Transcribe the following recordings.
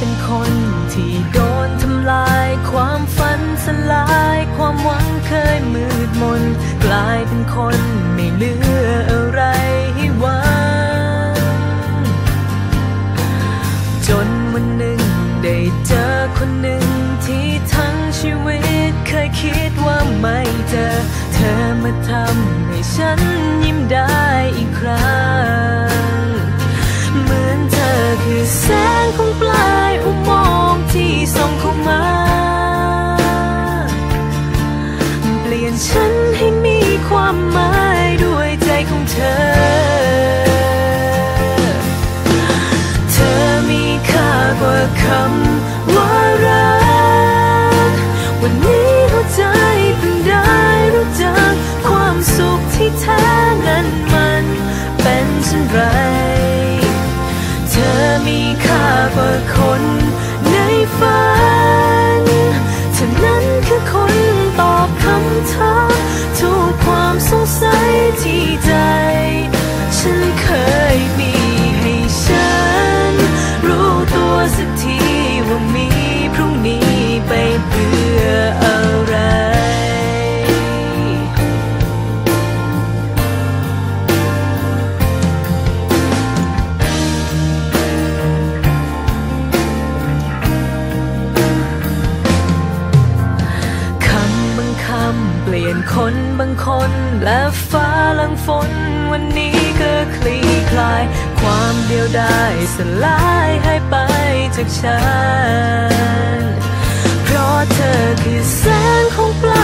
เป็นคนที่โดนทำลาย ความฝันสลาย ความหวังเคยมืดมน กลายเป็นคนไม่เหลืออะไรให้หวังจนวันหนึ่งได้เจอคนหนึ่งที่ทั้งชีวิตเคยคิดว่าไม่เจอ เธอมาทำให้ฉัน บางคน และฟ้าลังฝน วันนี้ก็คลี่คลาย ความเดียวดายสลายหายไปจากฉัน เพราะเธอคือแสงของปลา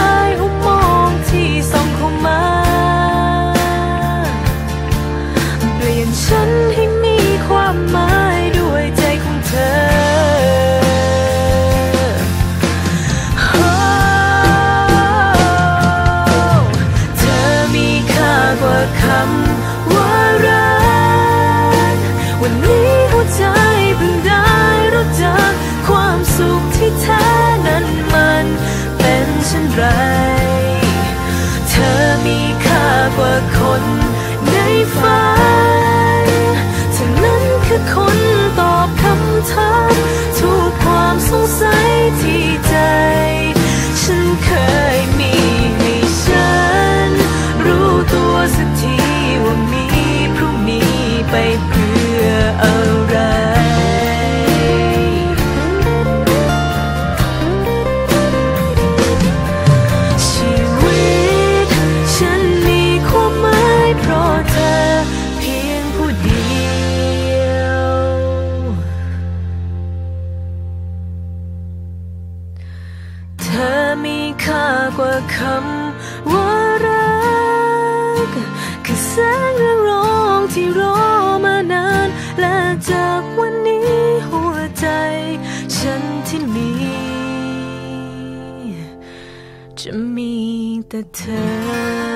ากว่าคำว่ารัก คือแสงเรืองรองที่รอมานาน และจากวันนี้หัวใจ ฉันที่มี จะมีแต่เธอ